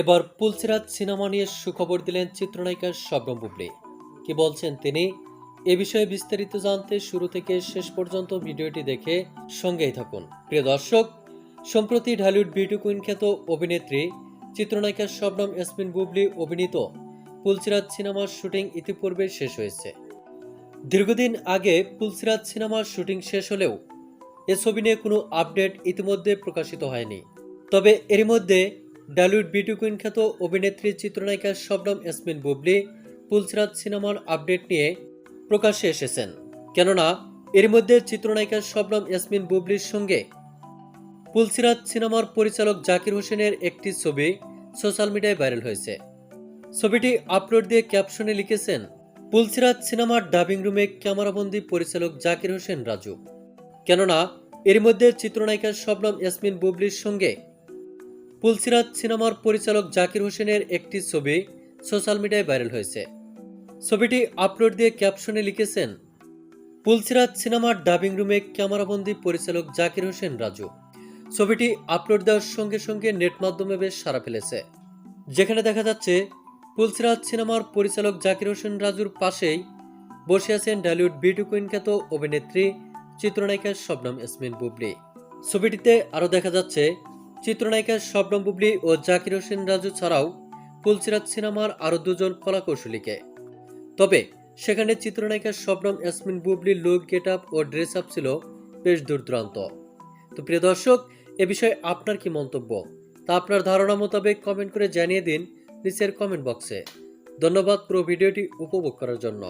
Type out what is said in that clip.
এবার পুলসিরাজ সিনেমা নিয়ে সুখবর দিলেন চিত্রনায়িকা শবনম বুবলি। কি বলছেন তিনি? এ বিষয়ে বিস্তারিত জানতে শুরু থেকে শেষ পর্যন্ত ভিডিওটি দেখে সঙ্গেই থাকুন। প্রিয় দর্শক, সম্প্রতি ঢালিউড বিউটি কুইন খ্যাত অভিনেত্রী চিত্রনায়িকা শবনম ইয়াসমিন বুবলি অভিনীত পুলসিরাজ সিনেমার শুটিং ইতিপূর্বে শেষ হয়েছে। দীর্ঘদিন আগে পুলসিরাজ সিনেমার শুটিং শেষ হলেও এ ছবি নিয়ে কোনো আপডেট ইতিমধ্যে প্রকাশিত হয়নি। তবে এরই মধ্যে ডালিউড বিউটি কুইন খ্যাত অভিনেত্রী চিত্রনায়িকা শবনম ইয়াসমিন বুবলি পুলসিরাজ সিনেমার আপডেট নিয়ে প্রকাশ্যে এসেছেন। কেননা, এর মধ্যে চিত্রনায়িকা শবনম ইয়াসমিন বুবলির সঙ্গে পুলসিরাজ সিনেমার পরিচালক জাকির হোসেনের একটি ছবি সোশ্যাল মিডিয়ায় ভাইরাল হয়েছে। ছবিটি আপলোড দিয়ে ক্যাপশনে লিখেছেন পুলসিরাজ সিনেমার ডাবিং রুমে ক্যামেরাবন্দি পরিচালক জাকির হোসেন রাজু। কেননা, এর মধ্যে চিত্রনায়িকা শবনম ইয়াসমিন বুবলির সঙ্গে পুলসিরাজ সিনেমার পরিচালক জাকির হোসেনের একটি ছবি সোশ্যাল মিডিয়ায় ভাইরাল হয়েছে। ছবিটি আপলোড দিয়ে ক্যাপশনে লিখেছেন পুলসিরাজ সিনেমার ডাবিং রুমে ক্যামেরাবন্দি পরিচালক জাকির হোসেন রাজু। ছবিটি আপলোড দেওয়ার সঙ্গে সঙ্গে নেট মাধ্যমে বেশ সাড়া ফেলেছে। যেখানে দেখা যাচ্ছে পুলসিরাজ সিনেমার পরিচালক জাকির হোসেন রাজুর পাশেই বসে আছেন ঢালিউড বিউটি কুইন খ্যাত অভিনেত্রী, চিত্রনায়িকা শবনম ইয়াসমিন বুবলি। ছবিটিতে আরও দেখা যাচ্ছে চিত্রনায়িকা শবনম বুবলি ও জাকির হোসেন রাজু ছাড়াও পুলসিরাজ সিনেমার আরও দুজন কলাকৌশলীকে। তবে সেখানে চিত্রনায়িকা শবনম, ইয়াসমিন বুবলির লুক গেট আপ ও ড্রেস আপ ছিল বেশ দূরদূরান্ত তো প্রিয় দর্শক, এ বিষয়ে আপনার কি মন্তব্য? তা আপনার ধারণা মোতাবেক কমেন্ট করে জানিয়ে দিন নিচের কমেন্ট বক্সে। ধন্যবাদ পুরো ভিডিওটি উপভোগ করার জন্য।